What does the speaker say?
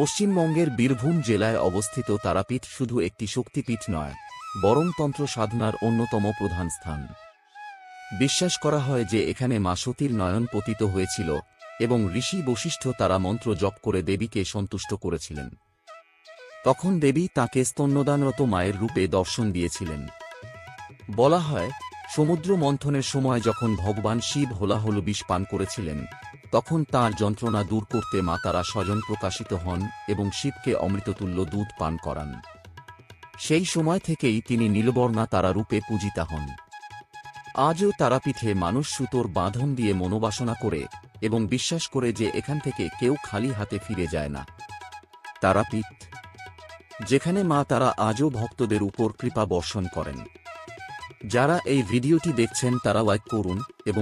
পশ্চিমবঙ্গের বীরভূম জেলায় অবস্থিত তারাপীঠ শুধু একটি শক্তিপীঠ নয়, বরং তন্ত্র সাধনার অন্যতম প্রধান স্থান। বিশ্বাস করা হয় যে এখানে মা সতীর নয়ন পতিত হয়েছিল এবং ঋষি বশিষ্ঠ তারা মন্ত্র জপ করে দেবীকে সন্তুষ্ট করেছিলেন। তখন দেবী তাকে স্তন্যদানরত মায়ের রূপে দর্শন দিয়েছিলেন। বলা হয়, সমুদ্র মন্থনের সময় যখন ভগবান শিব হোলাহল বিষ পান করেছিলেন তখন তার যন্ত্রণা দূর করতে মা তারা স্বজন প্রকাশিত হন এবং শিবকে অমৃততুল্য দুধ পান করান। সেই সময় থেকেই তিনি নীলবর্ণা তারা রূপে পূজিতা হন। আজও তারাপীঠে মানুষ সুতোর বাঁধন দিয়ে মনোবাসনা করে এবং বিশ্বাস করে যে এখান থেকে কেউ খালি হাতে ফিরে যায় না। তারাপীঠ যেখানে মা তারা আজও ভক্তদের উপর কৃপা বর্ষণ করেন। যারা এই ভিডিওটি দেখছেন তারা লাইক করুন এবং